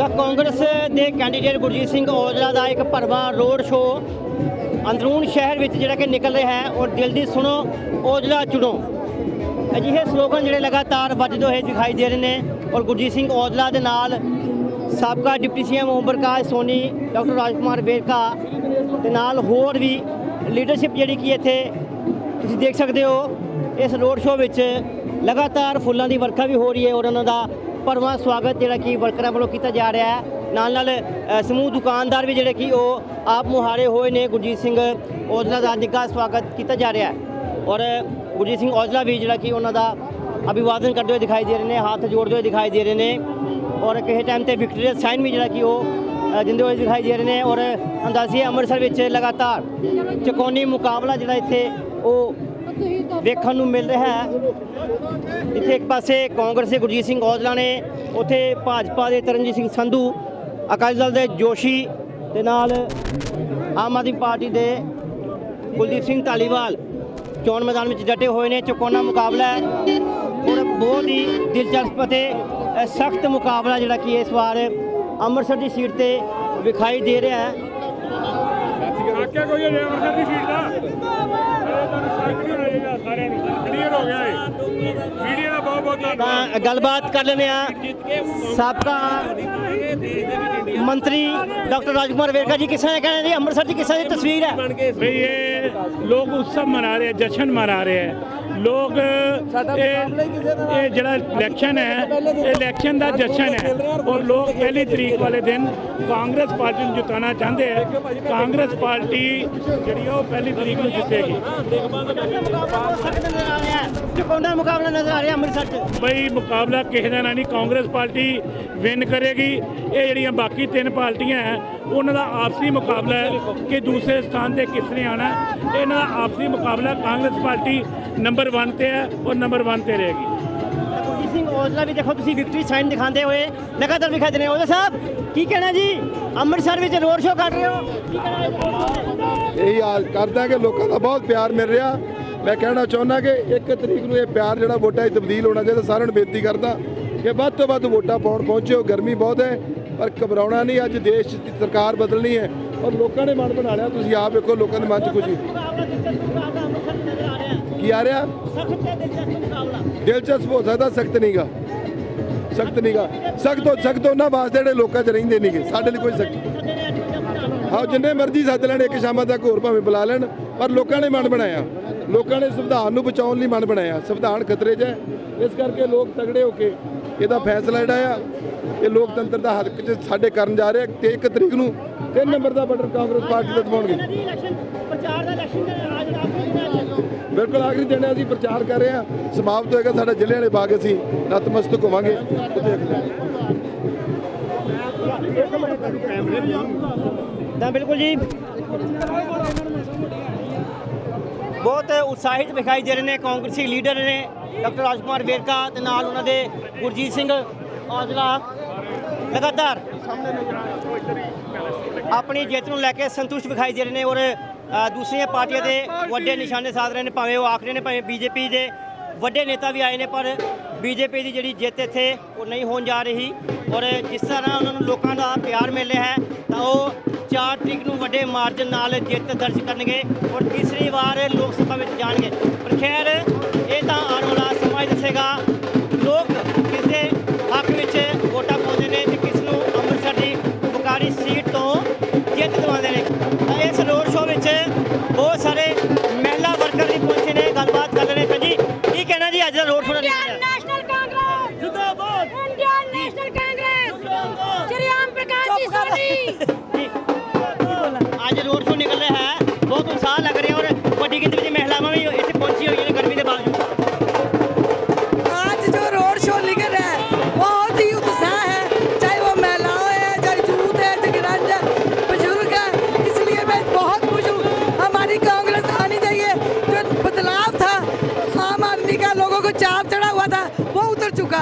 ਤਾਂ ਕਾਂਗਰਸ ਦੇ ਕੈਂਡੀਡੇਟ ਗੁਰਜੀਤ ਸਿੰਘ ਔਜਲਾ ਦਾ ਇੱਕ ਭਰਵਾਂ ਰੋਡ ਸ਼ੋਅ ਅੰਦਰੂਨ ਸ਼ਹਿਰ ਵਿੱਚ ਜਿਹੜਾ ਕਿ ਨਿਕਲ ਰਿਹਾ ਹੈ ਔਰ ਦਿਲ ਦੀ ਸੁਣੋ, ਔਜਲਾ ਚੁਣੋ। ਅਜਿਹੇ ਸਲੋਗਨ ਜਿਹੜੇ ਲਗਾਤਾਰ ਵੱਜਦੇ ਹੋਏ ਦਿਖਾਈ ਦੇ ਰਹੇ ਨੇ ਔਰ ਗੁਰਜੀਤ ਸਿੰਘ ਔਜਲਾ ਦੇ ਨਾਲ ਸਾਬਕਾ deputy CM Om Prakash Soni, doctor Rajkumar Verka ਦੇ ਨਾਲ ਹੋਰ ਵੀ ਲੀਡਰਸ਼ਿਪ ਜਿਹੜੀ ਕਿ ਇੱਥੇ ਤੁਸੀਂ ਦੇਖ ਸਕਦੇ ਹੋ, ਇਸ ਰੋਡ ਸ਼ੋਅ ਵਿੱਚ ਲਗਾਤਾਰ ਫੁੱਲਾਂ ਦੀ ਵਰਖਾ ਵੀ ਹੋ ਰਹੀ ਹੈ ਔਰ ਉਹਨਾਂ ਦਾ ਭਰਵਾਂ ਸਵਾਗਤ ਜਿਹੜਾ ਕਿ ਵਰਕਰਾਂ ਵੱਲੋਂ ਕੀਤਾ ਜਾ ਰਿਹਾ ਹੈ। ਨਾਲ ਨਾਲ ਸਮੂਹ ਦੁਕਾਨਦਾਰ ਵੀ ਜਿਹੜੇ ਕਿ ਉਹ ਆਪ ਮੁਹਾਰੇ ਹੋਏ ਨੇ। ਗੁਰਜੀਤ ਸਿੰਘ ਔਜਲਾ ਦਾ ਨਿੱਘਾ ਸਵਾਗਤ ਕੀਤਾ ਜਾ ਰਿਹਾ ਹੈ। ਔਰ ਗੁਰਜੀਤ ਸਿੰਘ ਔਜਲਾ ਵੀ ਜਿਹੜਾ ਕਿ ਉਹਨਾਂ ਦਾ ਅਭਿਵਾਦਨ ਕਰਦੇ ਹੋਏ ਦਿਖਾਈ ਦੇ ਰਹੇ ਨੇ, ਹੱਥ ਜੋੜਦੇ ਹੋਏ ਦਿਖਾਈ ਦੇ ਰਹੇ ਨੇ। ਔਰ ਕਿਸੇ ਟਾਈਮ ਤੇ ਵਿਕਟਰੀ ਸਾਈਨ ਵੀ ਜਿਹੜਾ ਕਿ ਉਹ ਦਿੰਦੇ ਹੋਏ ਦਿਖਾਈ ਦੇ ਰਹੇ ਨੇ। ਔਰ ਅੰਦਾਜ਼ੀਏ ਅੰਮ੍ਰਿਤਸਰ ਵਿੱਚ ਲਗਾਤਾਰ ਚਕੋਨੀ ਮੁਕਾਬਲਾ ਜਿਹੜਾ ਇੱਥੇ ਉਹ ਵੇਖਣ ਨੂੰ ਮਿਲ ਰਿਹਾ ਹੈ। ਇੱਥੇ ਇੱਕ ਪਾਸੇ ਕਾਂਗਰਸ ਦੇ ਗੁਰਜੀਤ ਸਿੰਘ ਔਜਲਾ ਨੇ, ਉੱਥੇ ਭਾਜਪਾ ਦੇ ਤਰਨਜੀਤ ਸਿੰਘ ਸੰਧੂ, ਅਕਾਲੀ ਦਲ ਦੇ ਜੋਸ਼ੀ ਦੇ ਨਾਲ ਆਮ ਆਦਮੀ ਪਾਰਟੀ ਦੇ ਕੁਲਦੀਪ ਸਿੰਘ ਧਾਲੀਵਾਲ ਚੋਣ ਮੈਦਾਨ ਵਿੱਚ ਡਟੇ ਹੋਏ ਨੇ। ਚੁਕੋਨਾ ਮੁਕਾਬਲਾ ਹੈ ਔਰ ਬਹੁਤ ਹੀ ਦਿਲਚਸਪ ਅਤੇ ਸਖਤ ਮੁਕਾਬਲਾ ਜਿਹੜਾ ਕਿ ਇਸ ਵਾਰ ਅੰਮ੍ਰਿਤਸਰ ਦੀ ਸੀਟ ਤੇ ਵਿਖਾਈ ਦੇ ਰਿਹਾ ਹੈ। ਵਾਕਿਆ ਕੋਈ ਅੰਮ੍ਰਿਤਸਰ ਦੀ ਸੀਟ ਦਾ? ਤੁਹਾਨੂੰ ਸਾਈਕਲ ਹੋਣਾ ਚਾਹੀਦਾ ਸਾਰਿਆਂ ਨੂੰ ਕਲੀਅਰ ਹੋ ਗਿਆ ਇਹ ਮੀਡੀਆ ਦਾ ਬਹੁਤ ਬਹੁਤ ਧੰਨਵਾਦ। ਤਾਂ ਗੱਲਬਾਤ ਕਰ ਲੈਂਦੇ ਆ ਸਾਬਕਾ ਮੰਤਰੀ ਡਾਕਟਰ ਰਾਜਕੁਮਾਰ ਵੇਰਕਾ ਜੀ ਕਿਸ ਦੇ ਕਹਿੰਦੇ ਅੰਮ੍ਰਿਤਸਰ ਦੀ ਕਿਸ ਦੀ ਤਸਵੀਰ ਹੈ? ਭਈ ਇਹ ਲੋਕ ਉਤਸਵ ਮਨਾ ਰਹੇ ਜਸ਼ਨ ਮਨਾ ਰਹੇ ਹੈ ਲੋਕ ਇਹ ਇਹ ਜਿਹੜਾ ਇਲੈਕਸ਼ਨ ਹੈ ਇਹ ਇਲੈਕਸ਼ਨ ਦਾ ਜਸ਼ਨ ਹੈ ਔਰ ਲੋਕ ਪਹਿਲੀ ਤਰੀਕ ਵਾਲੇ ਦਿਨ ਕਾਂਗਰਸ ਪਾਰਟੀ ਨੂੰ ਜਿਤਾਉਣਾ ਚਾਹੁੰਦੇ ਹੈ ਕਾਂਗਰਸ ਪਾਰਟੀ ਜਿਹੜੀ ਉਹ ਪਹਿਲੀ ਤਰੀਕ ਨੂੰ ਜਿੱਤੇਗੀ। ਚੁਕੋਨਾ ਮੁਕਾਬਲਾ ਨਜ਼ਰ ਆ ਰਿਹਾ ਅੰਮ੍ਰਿਤਸਰ 'ਚ। ਬਈ ਮੁਕਾਬਲਾ ਕਿਸੇ ਦਾ ਨਹੀਂ ਕਾਂਗਰਸ ਪਾਰਟੀ ਵਿਨ ਕਰੇਗੀ। ਇਹ ਜਿਹੜੀਆਂ ਬਾਕੀ ਤਿੰਨ ਪਾਰਟੀਆਂ ਹੈ ਉਹਨਾਂ ਦਾ ਆਪਸੀ ਮੁਕਾਬਲਾ ਹੈ ਕਿ ਦੂਸਰੇ ਸਥਾਨ ਤੇ ਕਿਸ ਨੇ ਆਣਾ ਇਹਨਾਂ ਆਪਸੀ ਮੁਕਾਬਲਾ ਕਾਂਗਰਸ ਪਾਰਟੀ ਨੰਬਰ 1 ਤੇ ਹੈ ਔਰ ਨੰਬਰ 1 ਤੇ ਰਹੇਗੀ। ਗੁਰਜੀਤ ਸਿੰਘ ਔਜਲਾ ਵੀ ਦੇਖੋ ਤੁਸੀਂ ਵਿਕਟਰੀ ਸਾਈਨ ਦਿਖਾਉਂਦੇ ਹੋਏ ਲਗਾਤਾਰ ਵਿਖਾਈ ਦੇ ਰਹੇ ਹੋ। ਔਜਲਾ ਸਾਹਿਬ ਕੀ ਕਹਿਣਾ ਜੀ? ਅੰਮ੍ਰਿਤਸਰ ਵਿੱਚ ਰੋਡ ਸ਼ੋਅ ਕਰ ਰਹੇ ਹੋ? ਇਹੀ ਆਸ ਕਰਦਾ ਕਿ ਲੋਕਾਂ ਦਾ ਬਹੁਤ ਪਿਆਰ ਮਿਲ ਰਿਹਾ। ਮੈਂ ਕਹਿਣਾ ਚਾਹੁੰਦਾ ਕਿ ਇੱਕ ਤਰੀਕ ਨੂੰ ਇਹ ਪਿਆਰ ਜਿਹੜਾ ਵੋਟਾਂ 'ਚ ਤਬਦੀਲ ਹੋਣਾ ਚਾਹੀਦਾ ਸਾਰਿਆਂ ਨੂੰ ਬੇਨਤੀ ਕਰਦਾ ਕਿ ਵੱਧ ਤੋਂ ਵੱਧ ਵੋਟਾਂ ਪਾਉਣ ਪਹੁੰਚਿਓ ਗਰਮੀ ਬਹੁਤ ਹੈ। ਪਰ ਘਬਰਾਉਣਾ ਨਹੀਂ ਅੱਜ ਦੇਸ਼ ਦੀ ਸਰਕਾਰ ਬਦਲਣੀ ਹੈ। ਔਰ ਲੋਕਾਂ ਨੇ ਮਨ ਬਣਾ ਲਿਆ ਤੁਸੀਂ ਆਪ ਵੇਖੋ ਲੋਕਾਂ ਦੇ ਮਨ 'ਚ ਖੁਸ਼ੀ ਹੈ। ਕੀ ਆ ਰਿਹਾ? ਸਖਤ ਤੇ ਦਿਲਚਸਪ ਹੋ ਸਕਦਾ ਸਖਤ ਨਹੀਂਗਾ ਸਖਤ ਨਹੀਂਗਾ ਸਖਤ ਤੋਂ ਸਖਤ ਉਹਨਾਂ ਵਾਸਤੇ ਜਿਹੜੇ ਲੋਕਾਂ 'ਚ ਰਹਿੰਦੇ ਨਹੀਂਗੇ ਸਾਡੇ ਲਈ ਕੋਈ ਸਖਤ ਹਾਂ ਜਿੰਨੇ ਮਰਜ਼ੀ ਸੱਦ ਲੈਣ ਇੱਕ ਸ਼ਾਮਾਂ ਤੱਕ ਹੋਰ ਭਾਵੇਂ ਬੁਲਾ ਲੈਣ। ਪਰ ਲੋਕਾਂ ਨੇ ਮਨ ਬਣਾਇਆ। ਲੋਕਾਂ ਨੇ ਸੰਵਿਧਾਨ ਨੂੰ ਬਚਾਉਣ ਲਈ ਮਨ ਬਣਾਇਆ। ਸੰਵਿਧਾਨ ਖਤਰੇ 'ਚ ਹੈ। ਇਸ ਕਰਕੇ ਲੋਕ ਤਗੜੇ ਹੋ ਕੇ ਇਹਦਾ ਫੈਸਲਾ ਜਿਹੜਾ ਆ ਇਹ ਲੋਕਤੰਤਰ ਦਾ ਹੱਕ 'ਚ ਸਾਡੇ ਕਰਨ ਜਾ ਰਹੇ ਤੇ ਇੱਕ ਤਰੀਕ ਨੂੰ ਤਿੰਨ ਨੰਬਰ ਦਾ ਬਟਨ ਕਾਂਗਰਸ ਪਾਰਟੀ ਦੇ ਦਬਾਉਣਗੇ ਪ੍ਰਚਾਰ ਦਾ ਇਲੈਕਸ਼ਨ ਬਿਲਕੁਲ ਆਖਰੀ ਦਿਨ ਅਸੀਂ ਪ੍ਰਚਾਰ ਕਰ ਰਹੇ ਹਾਂ। ਸਮਾਪਤ ਹੋਏਗਾ ਸਾਡਾ ਜ਼ਿਲ੍ਹੇ ਵਾਲੇ ਬਾਗ ਅਸੀਂ ਨਤਮਸਤਕ ਹੋਵਾਂਗੇ। ਤਾਂ ਬਿਲਕੁਲ ਜੀ। ਬਹੁਤ ਉਤਸ਼ਾਹਿਤ ਦਿਖਾਈ ਦੇ ਰਹੇ ਨੇ ਕਾਂਗਰਸੀ ਲੀਡਰ ਨੇ ਡਾਕਟਰ ਰਾਜਕੁਮਾਰ ਵੇਰਕਾ ਤੇ ਨਾਲ ਉਹਨਾਂ ਦੇ ਗੁਰਜੀਤ ਸਿੰਘ ਔਜਲਾ। ਲਗਾਤਾਰ ਆਪਣੀ ਜਿੱਤ ਨੂੰ ਲੈ ਕੇ ਸੰਤੁਸ਼ਟ ਵਿਖਾਈ ਦੇ ਰਹੇ ਨੇ ਔਰ ਦੂਸਰੀਆਂ ਪਾਰਟੀਆਂ ਦੇ ਵੱਡੇ ਨਿਸ਼ਾਨੇ ਸਾਧ ਰਹੇ ਨੇ, ਭਾਵੇਂ ਉਹ ਆਖਰੇ ਨੇ, ਭਾਵੇਂ ਬੀਜੇਪੀ ਦੇ ਵੱਡੇ ਨੇਤਾ ਵੀ ਆਏ ਨੇ, ਪਰ ਬੀਜੇਪੀ ਦੀ ਜਿਹੜੀ ਜਿੱਤ ਇੱਥੇ ਉਹ ਨਹੀਂ ਹੋਣ ਜਾ ਰਹੀ। ਔਰ ਜਿਸ ਤਰ੍ਹਾਂ ਉਹਨਾਂ ਨੂੰ ਲੋਕਾਂ ਦਾ ਪਿਆਰ ਮਿਲ ਰਿਹਾ ਹੈ, ਤਾਂ ਉਹ 4 ਤਰੀਕ ਨੂੰ ਵੱਡੇ ਮਾਰਜਨ ਨਾਲ ਜਿੱਤ ਦਰਜ ਕਰਨਗੇ ਔਰ ਤੀਸਰੀ ਵਾਰ ਲੋਕ ਸਭਾ ਵਿੱਚ ਜਾਣਗੇ। ਪਰ ਖੈਰ, ਇਹ ਤਾਂ ਆਉਣ ਵਾਲਾ ਸਮਾਂ ਦੱਸੇਗਾ, ਲੋਕ ਕਿਸੇ ਹੱਕ ਵਿੱਚ ਵੋਟਾਂ ਪਾਉਂਦੇ ਨੇ ਵਾਲੀ ਸੀਟ ਤੋਂ ਜਿੱਤ ਦਿਵਾਉਂਦੇ ਨੇ। ਇਸ ਰੋਡ ਸ਼ੋਅ ਵਿੱਚ ਬਹੁਤ ਸਾਰੇ ਮਹਿਲਾ ਵਰਕਰ ਵੀ ਪਹੁੰਚੇ ਨੇ ਗੱਲਬਾਤ ਕਰ ਰਹੇ ਨੇ ਜੀ ਕੀ ਕਹਿਣਾ ਜੀ ਅੱਜ ਦਾ ਰੋਡ ਸ਼ੋਅ ਦਾ ਨੈਸ਼ਨਲ ਕਾਂਗਰਸ ਜਿੰਦਾਬਾਦ! ਇੰਡੀਅਨ ਨੈਸ਼ਨਲ ਕਾਂਗਰਸ ਸ਼੍ਰੀਆਮ ਪ੍ਰਕਾਸ਼ ਜੀ ਸੋਨੀ ਅੱਜ ਰੋਡ ਸ਼ੋਅ ਨਿਕਲ ਰਿਹਾ ਹੈ। ਬਹੁਤ ਉਤਸ਼ਾਹ ਲੱਗ ਰਿਹਾ ਔਰ ਵੱਡੀ ਗਿਣਤੀ ਵਿੱਚ हुआ था, वो उतर चुका।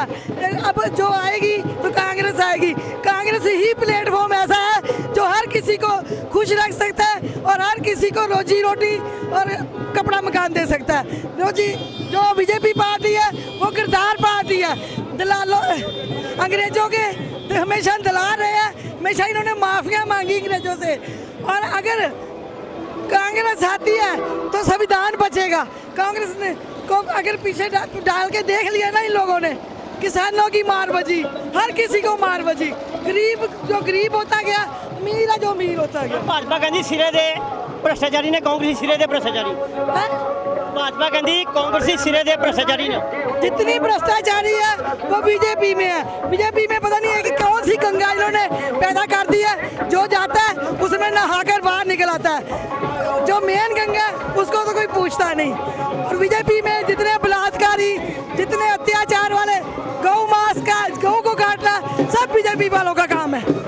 अब जो आएगी तो कांग्रेस आएगी। कांग्रेस ही प्लेटफॉर्म ऐसा है, जो हर किसी को खुश रख सकता है और हर किसी को रोजी रोटी और कपड़ा मकान दे सकता है। रोजी जो बीजेपी पार्टी है, वो किरदार पार्टी है। दलालों, अंग्रेज़ों के हमेशा दला रहे हैं, हमेशा इन्होंने माफिया मांगी अंग्रेज़ों से। और अगर कांग्रेस आती है तो संविधान बचेगा कांग्रेस ने को अगर पीछे डा, डाल के देख लिया ना इन लोगों ने किसानों की मार बजी हर किसी को मार बजी गरीब जो गरीब होता गया अमीर है जो अमीर होता गया ਭਾਜਪਾ ਕਹਿੰਦੀ ਸਿਰੇ ਦੇ ਭ੍ਰਸ਼ਟਾਚਾਰੀ ਨੇ ਕਾਂਗਰਸੀ ਸਿਰੇ ਦੇ ਭ੍ਰਸ਼ਟਾਚਾਰੀ हैं? ਭਾਜਪਾ ਕਹਿੰਦੀ ਕਾਂਗਰਸੀ ਸਿਰੇ ਦੇ ਭ੍ਰਸ਼ਟਾਚਾਰੀ ਨੇ जितनी भ्रष्टाचारी है वो बीजेपी में है बीजेपी में पता नहीं है कि कौन सी गंगा इन्होंने पैदा कर दी है जो जाता है उसमें नहाकर बाहर निकल आता है जो मेन गंगा है उसको तो कोई पूछता नहीं और बीजेपी में जितने बलात्कारी जितने अत्याचार वाले गौ मांस का गौ को काटना सब बीजेपी वालों का काम है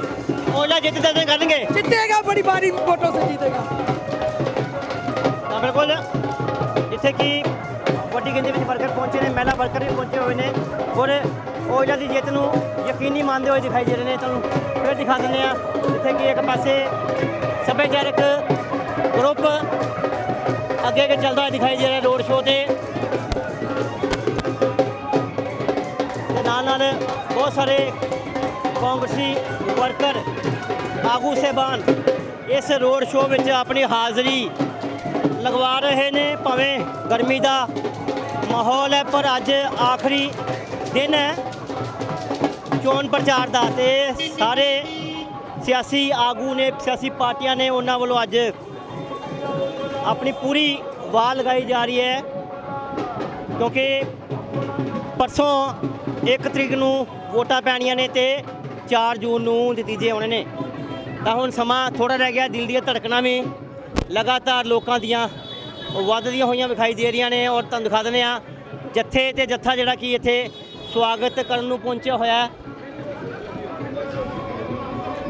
ਔਜਲਾ ਜਿੱਤ ਦੇ ਕਰਨਗੇ जीतेगा बड़ी भारी वोटों से जीतेगा ਤਾਂ ਬਿਲਕੁਲ ਜਿੱਥੇ ਕਿ ਵੱਡੀ ਗਿਣਤੀ ਵਿੱਚ ਵਰਕਰ ਪਹੁੰਚੇ ਨੇ ਮਹਿਲਾ ਵਰਕਰ ਵੀ ਪਹੁੰਚੇ ਹੋਏ ਨੇ ਔਰ ਔਜਲਾ ਦੀ ਜਿੱਤ ਨੂੰ ਯਕੀਨੀ ਮੰਨਦੇ ਹੋਏ ਦਿਖਾਈ ਦੇ ਰਹੇ ਨੇ ਤੁਹਾਨੂੰ ਫਿਰ ਦਿਖਾ ਦਿੰਦੇ ਆ ਜਿੱਥੇ ਕਿ ਇੱਕ ਪਾਸੇ ਸੱਭਿਆਚਾਰਕ ਗਰੁੱਪ ਅੱਗੇ ਅੱਗੇ ਚੱਲਦਾ ਹੋਇਆ ਦਿਖਾਈ ਦੇ ਰਿਹਾ ਰੋਡ ਸ਼ੋਅ ਤੇ ਨਾਲ ਨਾਲ ਬਹੁਤ ਸਾਰੇ ਕਾਂਗਰਸੀ ਵਰਕਰ, ਆਗੂ ਸਹਿਬਾਨ ਇਸ ਰੋਡ ਸ਼ੋਅ ਵਿੱਚ ਆਪਣੀ ਹਾਜ਼ਰੀ ਲਗਵਾ ਰਹੇ ਨੇ। ਭਾਵੇਂ ਗਰਮੀ ਦਾ ਮਾਹੌਲ ਹੈ, ਪਰ ਅੱਜ ਆਖਰੀ ਦਿਨ ਹੈ ਚੋਣ ਪ੍ਰਚਾਰ ਦਾ ਤੇ ਸਾਰੇ ਸਿਆਸੀ ਆਗੂ ਨੇ, ਸਿਆਸੀ ਪਾਰਟੀਆਂ ਨੇ ਉਹਨਾਂ ਵੱਲੋਂ ਅੱਜ ਆਪਣੀ ਪੂਰੀ ਵਾਹ ਲਗਾਈ ਜਾ ਰਹੀ ਹੈ। ਕਿਉਂਕਿ ਪਰਸੋਂ 1 ਤਰੀਕ ਨੂੰ ਵੋਟਾਂ ਪੈਣੀਆਂ ਨੇ ਤੇ 4 ਜੂਨ ਨੂੰ ਨਤੀਜੇ ਆਉਣੇ ਨੇ। ਤਾਂ ਹੁਣ ਸਮਾਂ ਥੋੜਾ ਰਹਿ ਗਿਆ, ਦਿਲ ਦੀਆਂ ਧੜਕਣਾਂ ਵੀ ਲਗਾਤਾਰ ਲੋਕਾਂ ਦੀਆਂ ਵੱਧਦੀਆਂ ਹੋਈਆਂ ਵਿਖਾਈ ਦੇ ਰਹੀਆਂ ਨੇ ਔਰ ਤੁਹਾਨੂੰ ਦਿਖਾ ਦਿੰਦੇ ਆ ਜੱਥੇ ਤੇ ਜੱਥਾ ਜਿਹੜਾ ਕਿ ਇੱਥੇ ਸਵਾਗਤ ਕਰਨ ਨੂੰ ਪਹੁੰਚਿਆ ਹੋਇਆ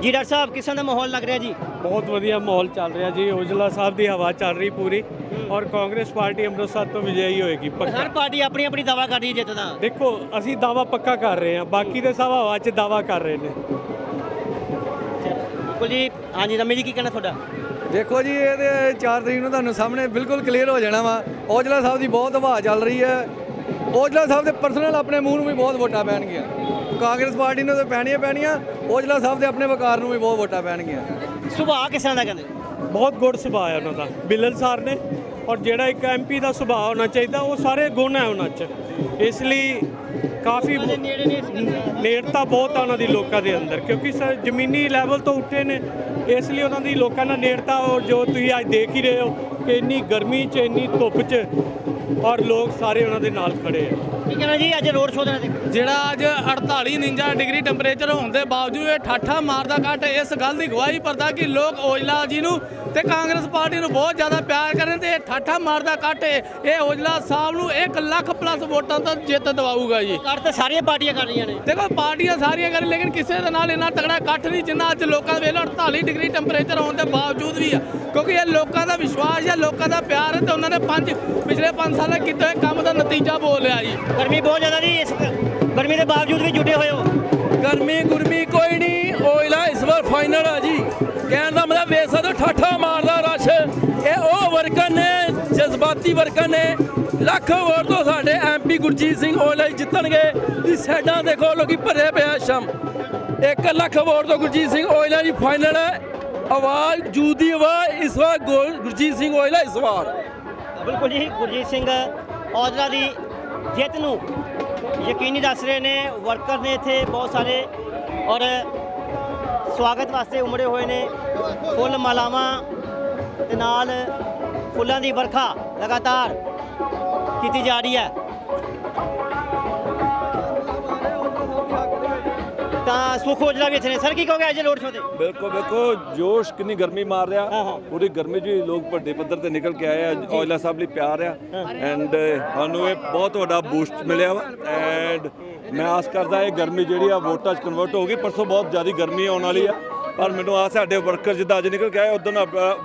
ਜੀ ਡਾਕਟਰ ਸਾਹਿਬ ਕਿਸ ਦਾ ਮਾਹੌਲ ਲੱਗ ਰਿਹਾ ਜੀ? ਬਹੁਤ ਵਧੀਆ ਮਾਹੌਲ ਚੱਲ ਰਿਹਾ ਜੀ। ਔਜਲਾ ਸਾਹਿਬ ਦੀ ਹਵਾ ਚੱਲ ਰਹੀ ਪੂਰੀ ਔਰ ਕਾਂਗਰਸ ਪਾਰਟੀ ਅੰਮ੍ਰਿਤਸਰ ਤੋਂ ਵਿਜੇਈ ਹੋਏਗੀ ਹਰ ਪੱਕਾ ਪਾਰਟੀ ਆਪਣੀ ਆਪਣੀ ਦਾਵਾ ਕਰ ਰਹੀ ਹੈ ਜਿੱਤ ਦਾ। ਦੇਖੋ ਅਸੀਂ ਦਾਵਾ ਪੱਕਾ ਕਰ ਰਹੇ ਹਾਂ ਬਾਕੀ ਦੇ ਸਭ ਹਵਾ 'ਚ ਦਾਵਾ ਕਰ ਰਹੇ ਨੇ। ਬਿਲਕੁਲ ਜੀ। ਹਾਂਜੀ ਰਮੀ ਜੀ ਕੀ ਕਹਿਣਾ ਤੁਹਾਡਾ? ਦੇਖੋ ਜੀ ਇਹਦੇ 4 ਤਰੀਕ ਨੂੰ ਤੁਹਾਨੂੰ ਸਾਹਮਣੇ ਬਿਲਕੁਲ ਕਲੀਅਰ ਹੋ ਜਾਣਾ ਵਾ। ਔਜਲਾ ਸਾਹਿਬ ਦੀ ਬਹੁਤ ਹਵਾ ਚੱਲ ਰਹੀ ਹੈ। ਔਜਲਾ ਸਾਹਿਬ ਦੇ ਪਰਸਨਲ ਆਪਣੇ ਮੂੰਹ ਨੂੰ ਵੀ ਬਹੁਤ ਵੋਟਾਂ ਪੈਣਗੀਆਂ। ਕਾਂਗਰਸ ਪਾਰਟੀ ਨੂੰ ਤਾਂ ਪੈਣੀਆਂ ਪੈਣੀਆਂ ਔਜਲਾ ਸਾਹਿਬ ਦੇ ਆਪਣੇ ਵਕਾਰ ਨੂੰ ਵੀ ਬਹੁਤ ਵੋਟਾਂ ਪੈਣਗੀਆਂ। ਸੁਭਾਅ ਕਿਸ ਦਾ ਕਹਿੰਦੇ? ਬਹੁਤ ਗੁੱਡ ਸੁਭਾਅ ਹੈ ਉਹਨਾਂ ਦਾ ਬਿੱਲਲ ਸਰ ਨੇ ਔਰ ਜਿਹੜਾ ਇੱਕ ਐਮਪੀ ਦਾ ਸੁਭਾਅ ਹੋਣਾ ਚਾਹੀਦਾ ਉਹ ਸਾਰੇ ਗੁਣ ਹੈ ਉਹਨਾਂ 'ਚ। ਇਸ ਲਈ ਕਾਫੀ। ਨੇੜਤਾ ਬਹੁਤ ਆ ਉਹਨਾਂ ਦੀ ਲੋਕਾਂ ਦੇ ਅੰਦਰ ਕਿਉਂਕਿ ਸਰ ਜ਼ਮੀਨੀ ਲੈਵਲ ਤੋਂ ਉੱਠੇ ਨੇ ਇਸ ਲਈ ਉਹਨਾਂ ਦੀ ਲੋਕਾਂ ਨਾਲ ਨੇੜਤਾ ਔਰ ਜੋ ਤੁਸੀਂ ਅੱਜ ਦੇਖ ਹੀ ਰਹੇ ਹੋ ਕਿ ਇੰਨੀ ਗਰਮੀ 'ਚ ਇੰਨੀ ਧੁੱਪ 'ਚ ਔਰ ਲੋਕ ਸਾਰੇ ਉਹਨਾਂ ਦੇ ਨਾਲ ਖੜੇ ਆ। ਕੀ ਕਹਿਣਾ ਜੀ ਅੱਜ ਰੋਡ ਸ਼ੋਅ ਦੇ ਨਾਲ ਦੇਖੋ। ਜਿਹੜਾ ਅੱਜ 48 49 ਡਿਗਰੀ ਟੈਂਪਰੇਚਰ ਹੋਣ ਦੇ ਬਾਵਜੂਦ ਇਹ ਠਾਠਾ ਮਾਰਦਾ ਕੱਟ ਇਸ ਗੱਲ ਦੀ ਗਵਾਹੀ ਭਰਦਾ ਕਿ ਲੋਕ ਔਜਲਾ ਜੀ ਨੂੰ ਤੇ ਕਾਂਗਰਸ ਪਾਰਟੀ ਨੂੰ ਬਹੁਤ ਜ਼ਿਆਦਾ ਪਿਆਰ ਕਰਨ ਤੇ ਇਹ ਠਾਠਾ ਮਾਰਦਾ ਕੱਟ ਇਹ ਔਜਲਾ ਸਾਹਿਬ ਨੂੰ 1 ਲੱਖ ਪਲੱਸ ਵੋਟਾਂ ਤੋਂ ਜਿੱਤ ਦਿਵਾਊਗਾ ਜੀ। ਕਰ ਤਾਂ ਸਾਰੀਆਂ ਪਾਰਟੀਆਂ ਕਰ ਰਹੀਆਂ ਨੇ। ਦੇਖੋ ਪਾਰਟੀਆਂ ਸਾਰੀਆਂ ਕਰੀ ਲੇਕਿਨ ਕਿਸੇ ਦੇ ਨਾਲ ਇੰਨਾ ਤਗੜਾ ਇਕੱਠ ਨਹੀਂ ਜਿੰਨਾ ਅੱਜ ਲੋਕਾਂ ਦੇ ਵੇਲੇ 48 ਡਿਗਰੀ ਟੈਂਪਰੇਚਰ ਹੋਣ ਦੇ ਬਾਵਜੂਦ ਵੀ ਆ। ਕਿਉਂਕਿ ਇਹ ਲੋਕਾਂ ਦਾ ਵਿਸ਼ਵਾਸ ਹੈ ਲੋਕਾਂ ਦਾ ਪਿਆਰ ਹੈ ਤੇ ਉਹਨਾਂ ਨੇ ਪੰਜ ਪਿਛਲੇ 5 ਸਾਲਾਂ ਕੀਤੇ ਹੋਏ ਕੰਮ ਦਾ ਨਤੀਜਾ ਬੋਲ ਰਿਹਾ ਜੀ? ਗਰਮੀ ਬਹੁਤ ਜ਼ਿਆਦਾ ਜੀ ਇਸ ਗਰਮੀ ਦੇ ਬਾਵਜੂਦ ਵੀ ਜੁਟੇ ਹੋਏ ਹੋ। ਗਰਮੀ ਗੁਰਮੀ ਕੋਈ ਨਹੀਂ ਓਇਲਾ ਇਸ ਵਾਰ ਫਾਈਨਲ ਆ ਜੀ। ਕਹਿਣ ਦਾ ਮਤਲਬ ਵੇਖ ਸਕਦੇ ਹੋ ਠਾਠਾ ਮਾਰਦਾ ਰਸ਼ ਇਹ ਉਹ ਵਰਕਰ ਨੇ ਜਜ਼ਬਾਤੀ ਵਰਕਰ ਨੇ। ਲੱਖ ਵੋਟ ਤੋਂ ਸਾਡੇ ਐਮਪੀ ਗੁਰਜੀਤ ਸਿੰਘ ਓਇਲਾ ਜਿੱਤਣਗੇ। ਦੀ ਸਾਈਡਾਂ ਦੇਖੋ ਲੋਕੀ ਭਰੇ ਪਿਆ ਸ਼ਮ 1 ਲੱਖ ਵੋਟ ਤੋਂ ਗੁਰਜੀਤ ਸਿੰਘ ਓਇਲਾ ਜੀ ਫਾਈਨਲ ਹੈ ਆਵਾਜ਼ ਜੂਤ ਦੀ ਆਵਾਜ਼ ਇਸ ਵਾਰ ਗੁਰ- ਗੁਰਜੀਤ ਸਿੰਘ ਓਇਲਾ ਇਸ ਵਾਰ। ਬਿਲਕੁਲ ਜੀ, ਗੁਰਜੀਤ ਸਿੰਘ ਔਜਲਾ ਦੀ ਜਿੱਤ ਨੂੰ ਯਕੀਨੀ ਦੱਸ ਰਹੇ ਨੇ ਵਰਕਰ ਨੇ ਇੱਥੇ ਬਹੁਤ ਸਾਰੇ ਔਰ ਸਵਾਗਤ ਵਾਸਤੇ ਉਮੜੇ ਹੋਏ ਨੇ। ਫੁੱਲ ਮਾਲਾਵਾਂ ਤੇ ਨਾਲ ਫੁੱਲਾਂ ਦੀ ਵਰਖਾ ਲਗਾਤਾਰ ਕੀਤੀ ਜਾ ਰਹੀ ਹੈ। ਤਾਂ ਸੁਖ ਔਜਲਾ ਵੀ ਇੱਥੇ ਨੇ। ਸਰ ਕੀ ਕਹੋਗੇ ਅੱਜ ਰੋਡ ਸ਼ੋਅ ਤੇ? ਬਿਲਕੁਲ ਵੇਖੋ ਜੋਸ਼ ਕਿੰਨੀ ਗਰਮੀ ਮਾਰ। ਰਿਹਾ। ਪੂਰੀ ਗਰਮੀ 'ਚ ਵੀ ਲੋਕ ਵੱਡੇ ਪੱਧਰ ਤੇ ਨਿਕਲ ਕੇ ਆਏ ਆ। ਔਜਲਾ ਸਾਹਿਬ ਲਈ ਪਿਆਰ ਆ। ਐਂਡ ਸਾਨੂੰ ਇਹ ਬਹੁਤ ਵੱਡਾ ਬੂਸਟ ਮਿਲਿਆ ਵਾ। ਐਂਡ ਮੈਂ ਆਸ ਕਰਦਾ ਇਹ ਗਰਮੀ ਜਿਹੜੀ ਆ ਵੋਟਾਂ 'ਚ ਕਨਵਰਟ ਹੋ ਗਈ। ਪਰਸੋਂ ਬਹੁਤ ਜ਼ਿਆਦਾ ਗਰਮੀ ਆਉਣ ਵਾਲੀ ਆ। ਪਰ ਮੈਨੂੰ ਹੈ ਸਾਡੇ ਵਰਕਰ ਜਿੱਦਾਂ ਅੱਜ ਨਿਕਲ ਕੇ ਆਏ ਉਦੋਂ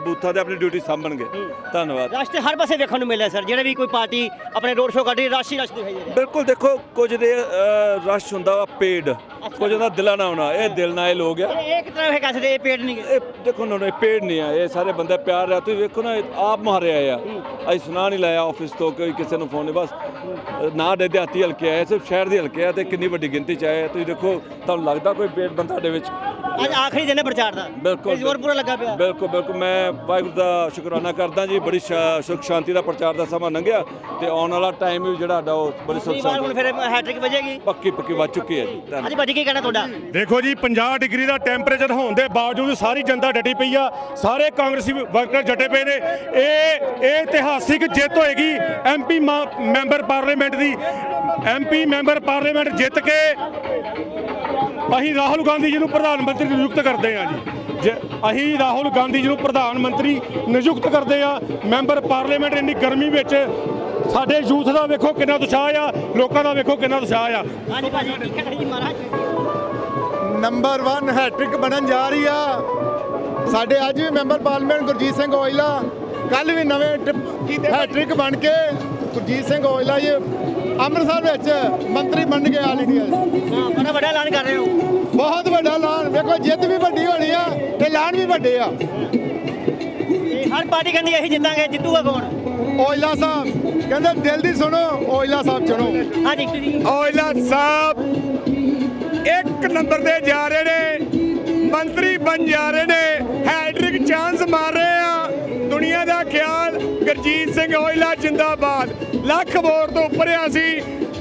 ਬੂਥਾਂ ਤੇ ਆਪਣੀ ਡਿਊਟੀ ਸਾਂਭਣਗੇ। ਧੰਨਵਾਦ। ਰਸ਼ ਤੇ ਹਰ ਪਾਸੇ ਵੇਖਣ ਨੂੰ ਮਿਲਿਆ ਸਰ ਜਿਹੜੇ ਵੀ ਕੋਈ ਪਾਰਟੀ ਆਪਣੇ ਰੋਡ ਸ਼ੋਅ ਕੱਢ ਰਹੀ ਰਸ਼ ਹੀ ਰਸ਼ ਦਿਖਾਈ ਦੇ ਰਿਹਾ। ਬਿਲਕੁਲ ਦੇਖੋ ਕੁਝ ਦੇ ਰਸ਼ ਹੁੰਦਾ ਵਾ ਪੇਡ ਕੁਝ ਹੁੰਦਾ ਦਿਲਾਂ ਨਾਲ ਹੋਣਾ ਇਹ ਦਿਲ ਨਾਲ ਇਹ ਲੋਕ ਆ। ਇਹ ਇੱਕ ਤਰ੍ਹਾਂ ਇਹ ਕਹਿ ਸਕਦੇ ਇਹ ਪੇੜ ਨਹੀਂ ਇਹ ਦੇਖੋ ਨਾ ਇਹ ਪੇੜ ਨਹੀਂ ਆ ਇਹ ਸਾਰੇ ਬੰਦੇ ਪਿਆਰ ਆ। ਤੁਸੀਂ ਵੇਖੋ ਨਾ ਆਪ ਮਾਰੇ ਆ। ਅਸੀਂ ਸੁਣਾ ਨਹੀਂ ਲਾਇਆ ਆਫਿਸ ਤੋਂ ਕੋਈ ਕਿਸੇ ਨੂੰ ਫੋਨ ਨਹੀਂ ਬਸ ਨਾ ਦੇ ਦਿਹਾਤੀ ਹਲਕੇ ਆਏ ਸਿਰਫ ਸ਼ਹਿਰ ਦੇ ਹਲਕੇ ਆ ਤੇ ਕਿੰਨੀ ਵੱਡੀ ਗਿਣਤੀ ਚ ਆਏ ਆ। ਤੁਸੀਂ ਦੇਖੋ ਤੁਹਾਨੂੰ ਲੱਗਦਾ ਕੋਈ ਪੇੜ ਬੰਦਾ ਸਾਡੇ ਵਿੱਚ? ਅੱਜ ਆਖਰੀ ਦਿਨ ਹੈ ਪ੍ਰਚਾਰ ਦਾ। ਬਿਲਕੁਲ ਜ਼ੋਰ ਪੂਰਾ ਲੱਗਾ ਪਿਆ। ਬਿਲਕੁਲ ਬਿਲਕੁਲ। ਮੈਂ ਵਾਹਿਗੁਰੂ ਦਾ ਸ਼ੁਕਰਾਨਾ ਕਰਦਾ ਜੀ ਬੜੀ ਸ਼ਾ- ਸੁਖ ਸ਼ਾਂਤੀ ਦਾ ਪ੍ਰਚਾਰ ਦਾ ਸਮਾਂ ਲੰਘਿਆ ਤੇ ਆਉਣ ਵਾਲਾ ਟਾਈਮ ਵੀ ਜਿਹੜਾ ਸਾਡਾ ਉਹ ਬੜੀ ਸੁਖ ਵਾਰ ਹੁਣ ਸ਼ਾਂਤੀ ਫਿਰ ਹੈਟ੍ਰਿਕ ਵੱਜੇਗੀ। ਪੱਕੀ ਪੱਕੀ ਵੱਜ ਚੁੱਕੀ ਹੈ ਜੀ। ਧੰਨਵਾਦ। ਹਾਂਜੀ ਭਾਜੀ ਕੀ ਕਹਿਣਾ ਤੁਹਾਡਾ? ਦੇਖੋ ਜੀ 50 ਡਿਗਰੀ ਦਾ ਟੈਂਪਰੇਚਰ ਹੋਣ ਦੇ ਬਾਵਜੂਦ ਸਾਰੀ ਜਨਤਾ ਡਟੀ ਪਈ ਆ ਸਾਰੇ ਕਾਂਗਰਸੀ ਵਰਕਰ ਜਟੇ ਪਏ ਨੇ। ਇਹ ਇਹ ਇਤਿਹਾਸਿਕ ਜਿੱਤ ਹੋਏਗੀ ਐਮਪੀ ਮੈਂਬਰ ਪਾਰਲੀਮੈਂਟ ਦੀ। ਐਮਪੀ ਮੈਂਬਰ ਪਾਰਲੀਮੈਂਟ ਜਿੱਤ ਕੇ ਅਸੀਂ ਰਾਹੁਲ ਗਾਂਧੀ ਜੀ ਨੂੰ ਪ੍ਰਧਾਨ ਮੰਤਰੀ ਨਿਯੁਕਤ ਕਰਦੇ ਹਾਂ ਜੀ। ਜੇ ਅਸੀਂ ਰਾਹੁਲ ਗਾਂਧੀ ਜੀ ਨੂੰ ਪ੍ਰਧਾਨ ਮੰਤਰੀ ਨਿਯੁਕਤ ਕਰਦੇ ਆ ਮੈਂਬਰ ਪਾਰਲੀਮੈਂਟ ਇੰਨੀ ਗਰਮੀ ਵਿੱਚ ਸਾਡੇ ਯੂਥ ਦਾ ਵੇਖੋ ਕਿੰਨਾ ਉਤਸ਼ਾਹ ਆ ਲੋਕਾਂ ਦਾ ਵੇਖੋ ਕਿੰਨਾ ਉਤਸ਼ਾਹ ਆ। ਹਾਂਜੀ ਭਾਜੀ ਕੀ ਕਹਿਣਾ ਜੀ ਮਹਾਰਾਜ। ਨੰਬਰ 1 ਹੈਟ੍ਰਿਕ ਬਣਨ ਜਾ ਰਹੀ ਆ। ਸਾਡੇ ਅੱਜ ਵੀ ਮੈਂਬਰ ਪਾਰਲੀਮੈਂਟ ਗੁਰਜੀਤ ਸਿੰਘ ਔਜਲਾ ਕੱਲ ਵੀ ਨਵੇਂ ਹੈਟ੍ਰਿਕ ਬਣ ਕੇ ਗੁਰਜੀਤ ਸਿੰਘ ਔਜਲਾ ਜੀ ਅੰਮ੍ਰਿਤਸਰ ਵਿੱਚ ਮੰਤਰੀ ਬਣ ਕੇ ਆਲ ਇੰਡੀਆ ਦੇ। ਹਾਂ ਬੜਾ ਵੱਡਾ ਐਲਾਨ ਕਰ ਰਹੇ ਹੋ। ਬਹੁਤ ਵੱਡਾ ਐਲਾਨ। ਵੇਖੋ ਜਿੱਤ ਵੀ ਵੱਡੀ ਹੋਣੀ ਆ ਤੇ ਐਲਾਨ ਵੀ ਵੱਡੇ ਆ। ਇਹ ਹਰ ਪਾਰਟੀ ਕਹਿੰਦੀ ਇਹੀ ਜਿੱਤਾਂਗੇ। ਜਿੱਤੂਗਾ ਕੌਣ? ਔਜਲਾ ਸਾਹਿਬ। ਕਹਿੰਦੇ ਦਿਲ ਦੀ ਸੁਣੋ ਔਜਲਾ ਸਾਹਿਬ ਚੁਣੋ। ਹਾਂਜੀ ਤੁਸੀਂ। ਔਜਲਾ ਸਾਹਿਬ ਇੱਕ ਨੰਬਰ ਤੇ ਜਾ ਰਹੇ ਨੇ। ਮੰਤਰੀ ਬਣ ਜਾ ਰਹੇ ਨੇ। ਗੁਰਜੀਤ ਸਿੰਘ ਔਜਲਾ ਜਿੰਦਾਬਾਦ। ਲੱਖ ਵੋਟ ਤੋਂ ਉੱਪਰ ਆ ਸੀ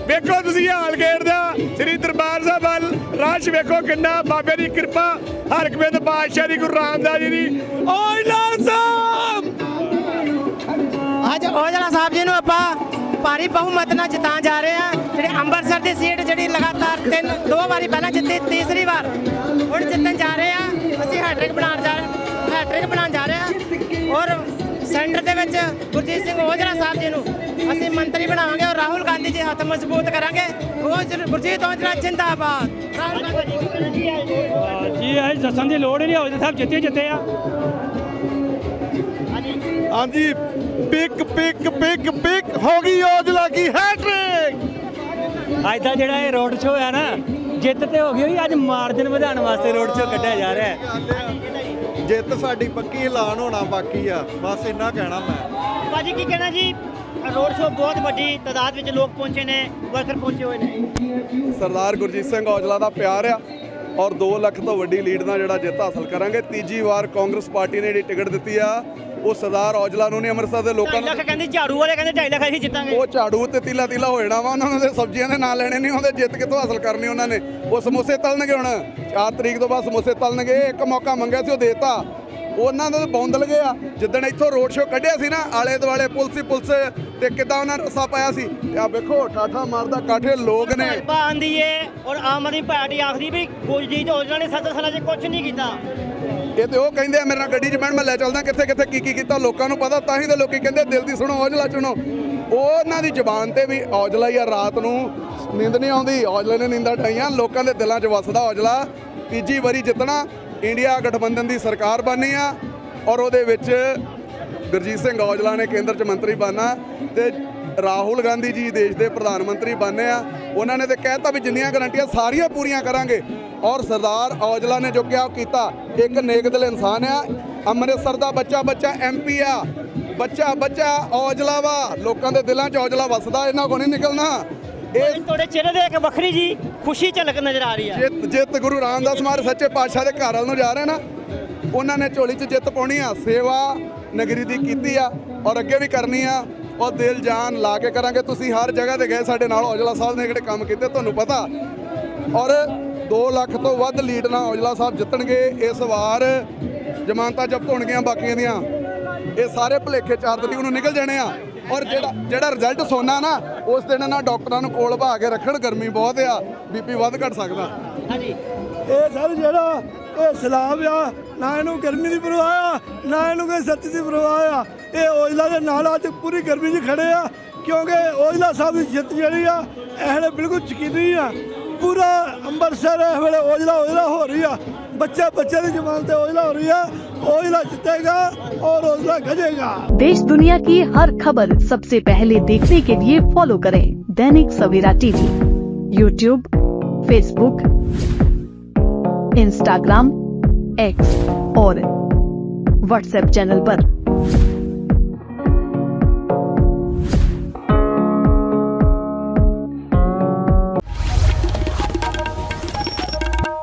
ਵੇਖੋ ਤੁਸੀਂ ਹਾਲ ਗੇਟ ਦਾ। ਸ੍ਰੀ ਦਰਬਾਰ ਸਾਹਿਬ ਵੱਲ ਰਸ਼ ਵੇਖੋ ਕਿੰਨਾ। ਬਾਬੇ ਦੀ ਕਿਰਪਾ। ਹਰਗੋਬਿੰਦ ਬਾਦਸ਼ਾਹ ਦੀ, ਗੁਰੂ ਰਾਮਦਾਸ ਜੀ ਦੀ। ਔਜਲਾ ਸਾਹਿਬ! ਅੱਜ ਔਜਲਾ ਸਾਹਿਬ ਜੀ ਨੂੰ ਆਪਾਂ ਭਾਰੀ ਬਹੁਮਤ ਨਾਲ ਜਿਤਾ ਜਾ ਰਹੇ ਆ ਜਿਹੜੇ ਅੰਮ੍ਰਿਤਸਰ ਦੀ ਸੀਟ ਜਿਹੜੀ ਲਗਾਤਾਰ ਤਿੰਨ ਦੋ ਵਾਰੀ ਪਹਿਲਾਂ ਜਿੱਤੀ, ਤੀਸਰੀ ਵਾਰ। ਸੈਂਟਰ ਦੇ ਵਿੱਚ ਗੁਰਜੀਤ ਸਿੰਘ ਔਜਲਾ ਸਾਹਿਬ ਜੀ ਨੂੰ ਅਸੀਂ ਮੰਤਰੀ ਬਣਾਵਾਂਗੇ ਔਰ ਰਾਹੁਲ ਗਾਂਧੀ ਜੀ ਹੱਥ ਮਜ਼ਬੂਤ ਕਰਾਂਗੇ। ਔਜ- ਗੁਰਜੀਤ ਔਜਲਾ ਜਿੰਦਾਬਾਦ। ਰਾਹੁਲ ਗਾਂਧੀ ਜੀ ਇਹ ਦੱਸਣ ਦੀ ਲੋੜ ਹੀ ਨਹੀਂ ਹੋਵੇ ਸਾਹਿਬ ਜਿੱਤੇ ਜਿੱਤੇ ਆ। ਹਾਂਜੀ ਪਿਕ ਪਿਕ ਪਿਕ ਪਿਕ ਹੋ ਗਈ ਔਜਲਾ ਕੀ ਹੈਟ੍ਰਿਕ ਅੱਜ ਦਾ ਜਿਹੜਾ ਇਹ ਰੋਡ ਸ਼ੋਅ ਹੈ ਨਾ ਜਿੱਤ ਤੇ ਹੋ ਗਈ ਹੋਈ ਅੱਜ ਮਾਰਜਨ ਵਧਾਉਣ ਵਾਸਤੇ ਰੋਡ ਸ਼ੋਅ ਕੱਢਿਆ ਜਾ ਰਿਹਾ ਹੈ। ਜਿੱਤ ਸਾਡੀ ਪੱਕੀ ਐਲਾਨ ਹੋਣਾ ਬਾਕੀ ਆ। ਬਸ ਇੰਨਾ ਕਹਿਣਾ ਮੈਂ। ਭਾਜੀ ਕੀ ਕਹਿਣਾ ਜੀ? ਰੋਡ ਸ਼ੋਅ ਬਹੁਤ ਵੱਡੀ ਤਾਦਾਦ ਵਿੱਚ ਲੋਕ ਪਹੁੰਚੇ ਨੇ ਵਰਕਰ ਪਹੁੰਚੇ ਹੋਏ ਨੇ। ਸਰਦਾਰ ਗੁਰਜੀਤ ਸਿੰਘ ਔਜਲਾ ਦਾ ਪਿਆਰ ਆ ਔਰ 2 ਲੱਖ ਤੋਂ ਵੱਡੀ ਲੀਡ ਨਾਲ ਜਿਹੜਾ ਜਿੱਤ ਹਾਸਲ ਕਰਾਂਗੇ। ਤੀਜੀ ਵਾਰ ਕਾਂਗਰਸ ਪਾਰਟੀ ਨੇ ਜਿਹੜੀ ਟਿਕਟ ਦਿੱਤੀ ਆ ਉਹ ਸਰਦਾਰ ਔਜਲਾ ਨੂੰ ਨਹੀਂ ਅੰਮ੍ਰਿਤਸਰ ਦੇ ਲੋਕਾਂ 2.5 ਨੂੰ ਲੱਖ ਕਹਿੰਦੇ ਝਾੜੂ ਵਾਲੇ ਕਹਿੰਦੇ 2.5 ਲੱਖ ਅਸੀਂ ਜਿੱਤਾਂਗੇ। ਉਹ ਝਾੜੂ ਤੇ ਤੀਲਾ ਤੀਲਾ ਹੋ ਜਾਣਾ ਵਾ ਉਹਨਾਂ ਨੂੰ ਤੇ ਸਬਜ਼ੀਆਂ ਦੇ ਨਾਂ ਲੈਣੇ ਨਹੀਂ ਆਉਂਦੇ ਜਿੱਤ ਕਿੱਥੋਂ ਹਾਸਲ ਕਰਨੀ ਉਹਨਾਂ ਨੇ? ਉਹ ਸਮੋਸੇ ਤਲਣਗੇ ਹੁਣ। 4 ਤਰੀਕ ਤੋਂ ਬਾਅਦ ਸਮੋਸੇ ਤਲਣਗੇ ਇੱਕ ਮੌਕਾ ਮੰਗਿਆ ਸੀ ਉਹ ਦੇਤਾ। ਉਹਨਾਂ ਦੇ ਬੌਂਦਲ ਗਏ ਆ। ਜਿੱਦਣ ਇੱਥੋਂ ਰੋਡ ਸ਼ੋਅ ਕੱਢਿਆ ਸੀ ਨਾ ਆਲੇ ਦੁਆਲੇ ਪੁਲਿਸ ਹੀ ਪੁਲਿਸ ਤੇ ਕਿੱਦਾਂ ਉਹਨਾਂ ਨੇ ਰਸਾ ਪਾਇਆ ਸੀ। ਤੇ ਆ ਵੇਖੋ ਠਾਠਾ ਮਾਰਦਾ ਕਾਠੇ ਲੋਕ ਨੇ। ਭਾਜਪਾ ਆਂਦੀ ਏ ਔਰ ਆਮ ਆਦਮੀ ਪਾਰਟੀ ਆਖਦੀ ਵੀ ਗੁਰਜੀਤ ਔਜਲਾ ਨੇ 7 ਸਾਲਾਂ 'ਚ ਕੁਝ ਨਹੀਂ ਕੀਤਾ। ਇਹ ਤੇ ਉਹ ਕਹਿੰਦੇ ਆ ਮੇਰੇ ਨਾਲ ਗੱਡੀ 'ਚ ਬਹਿਣ ਮੈਂ ਲੈ ਚੱਲਦਾ ਕਿੱਥੇ ਕਿੱਥੇ ਕੀ ਕੀ ਕੀਤਾ ਲੋਕਾਂ ਨੂੰ ਪਤਾ ਤਾਂ ਹੀ ਤਾਂ ਲੋਕੀ ਕਹਿੰਦੇ ਦਿਲ ਦੀ ਸੁਣੋ ਔਜਲਾ ਚੁਣੋ। ਉਹ ਉਹਨਾਂ ਦੀ ਜ਼ੁਬਾਨ ਤੇ ਵੀ ਔਜਲਾ ਹੀ ਆ ਰਾਤ ਨੂੰ। ਨੀਂਦ ਨਹੀਂ ਆਉਂਦੀ, ਔਜਲੇ ਨੇ ਨੀਂਦਾਂ ਢਾਈਆਂ ਲੋਕਾਂ ਦੇ ਦਿਲਾਂ 'ਚ ਵਸਦਾ ਔਜਲਾ। ਤੀਜੀ ਵਾਰੀ ਜਿੱਤਣਾ, ਇੰਡੀਆ ਗਠਬੰਧਨ ਦੀ ਸਰਕਾਰ ਬਣਨੀ ਆ, ਔਰ ਉਹਦੇ ਵਿੱਚ ਗੁਰਜੀਤ ਸਿੰਘ ਔਜਲਾ ਨੇ ਕੇਂਦਰ 'ਚ ਮੰਤਰੀ ਬਣਨਾ ਤੇ ਰਾਹੁਲ ਗਾਂਧੀ ਜੀ ਦੇਸ਼ ਦੇ ਪ੍ਰਧਾਨ ਮੰਤਰੀ ਬਣਨੇ ਆ। ਉਹਨਾਂ ਨੇ ਤੇ ਕਹਿਤਾ ਵੀ ਜਿੰਨੀਆਂ ਗਰੰਟੀਆਂ ਸਾਰੀਆਂ ਪੂਰੀਆਂ ਕਰਾਂਗੇ। ਔਰ ਸਰਦਾਰ ਔਜਲਾ ਨੇ ਜੋ ਕਿਹਾ ਉਹ ਕੀਤਾ। ਇੱਕ ਨੇਕ ਦਿਲ ਇਨਸਾਨ ਆ। ਅੰਮ੍ਰਿਤਸਰ ਦਾ ਬੱਚਾ ਬੱਚਾ ਐਮਪੀ ਆ। ਬੱਚਾ ਬੱਚਾ ਔਜਲਾ ਵਾ। ਲੋਕਾਂ ਦੇ ਦਿਲਾਂ 'ਚ ਔਜਲਾ ਵਸਦਾ, ਇਹਨਾਂ ਕੋਲ ਨਹੀਂ ਨਿਕਲਣਾ। ਇਹ ਤੁਹਾਡੇ ਚਿਹਰੇ ਤੇ ਇੱਕ ਵੱਖਰੀ ਜੀ ਖੁਸ਼ੀ ਝਲਕ ਨਜ਼ਰ ਆ ਰਹੀ ਹੈ ਜਿੱਤ ਜਿੱਤ ਗੁਰੂ ਰਾਮਦਾਸ ਮਹਾਰਾਜ ਸੱਚੇ ਪਾਤਸ਼ਾਹ ਦੇ ਘਰ ਵੱਲ ਨੂੰ ਜਾ ਰਹੇ ਨਾ ਉਹਨਾਂ ਨੇ ਝੋਲੀ 'ਚ ਜਿੱਤ ਪਾਉਣੀ ਆ, ਸੇਵਾ ਨਗਰੀ ਦੀ ਕੀਤੀ ਆ ਔਰ ਅੱਗੇ ਵੀ ਕਰਨੀ ਆ, ਔਰ ਦਿਲ ਜਾਨ ਲਾ ਕੇ ਕਰਾਂਗੇ। ਤੁਸੀਂ ਹਰ ਜਗ੍ਹਾ ਤੇ ਗਏ ਸਾਡੇ ਨਾਲ, ਔਜਲਾ ਸਾਹਿਬ ਨੇ ਜਿਹੜੇ ਕੰਮ ਕੀਤੇ, ਤੁਹਾਨੂੰ ਪਤਾ। ਔਰ 2 ਲੱਖ ਤੋਂ ਵੱਧ ਲੀਡ ਨਾਲ ਔਜਲਾ ਸਾਹਿਬ ਜਿੱਤਣਗੇ ਇਸ ਵਾਰ। ਜ਼ਮਾਨਤਾਂ ਜ਼ਬਤ ਹੋਣਗੀਆਂ ਬਾਕੀਆਂ ਦੀਆਂ। ਇਹ ਸਾਰੇ ਭੁਲੇਖੇ ਚਾਰ ਤਰੀਕ ਨੂੰ ਨਿਕਲ ਜਾਣੇ ਆ। ਔਰ ਜਿਹੜਾ ਜਿਹੜਾ ਰਿਜ਼ਲਟ ਸੋਨਾ ਨਾ ਉਸ ਦਿਨ ਨਾ ਡਾਕਟਰਾਂ ਨੂੰ ਕੋਲ ਭਾ ਕੇ ਰੱਖਣ ਗਰਮੀ ਬਹੁਤ ਆ ਬੀਪੀ ਵੱਧ ਘਟ ਸਕਦਾ। ਹਾਂਜੀ। ਇਹ ਸਰ ਜਿਹੜਾ ਇਹ ਸਲਾਮ ਆ ਨਾ ਇਹਨੂੰ ਗਰਮੀ ਦੀ ਪਰਵਾਹ ਆ ਨਾ ਇਹਨੂੰ ਕੋਈ ਸਰਦੀ ਦੀ ਪਰਵਾਹ ਆ। ਇਹ ਔਜਲਾ ਦੇ ਨਾਲ ਅੱਜ ਪੂਰੀ ਗਰਮੀ 'ਚ ਖੜੇ ਆ ਕਿਉਂਕਿ ਔਜਲਾ ਸਾਹਿਬ ਦੀ ਜਿੱਤ ਜਿਹੜੀ ਆ ਇਹ ਬਿਲਕੁਲ ਯਕੀਨੀ ਆ। ਪੂਰਾ ਅੰਮ੍ਰਿਤਸਰ ਇਹ ਵੇਲੇ ਔਜਲਾ ਔਜਲਾ ਹੋ ਰਹੀ ਆ। बच्चे बच्चे की जमानत ओझला हो रही है ओझला जीतेगा और ओझला गजेगा। देश दुनिया की हर खबर सबसे पहले देखने के लिए फॉलो करें Dainik Savera TV YouTube Facebook Instagram X और व्हाट्सएप चैनल पर।